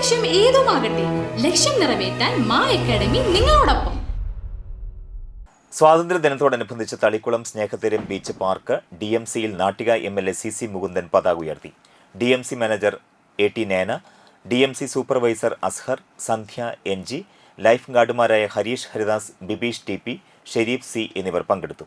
ലക്ഷ്യം ഏതുമാകട്ടെ ലക്ഷ്യം നിറവേറ്റാൻ മാ അക്കാഡമി നിങ്ങളോടൊപ്പം. സ്വാതന്ത്ര്യദിനത്തോടനുബന്ധിച്ച് Thalikulam Snehatheeram beach park D M സിയിൽ Nattika M L A C C Mukundan പതാക ഉയർത്തി. D M C manager A T Neena D M C supervisor Azhar Sandhya N G life ഗാർഡുമാരായ Harish Haridas Bibish T P Sherif C എന്നിവർ പങ്കെടുത്തു.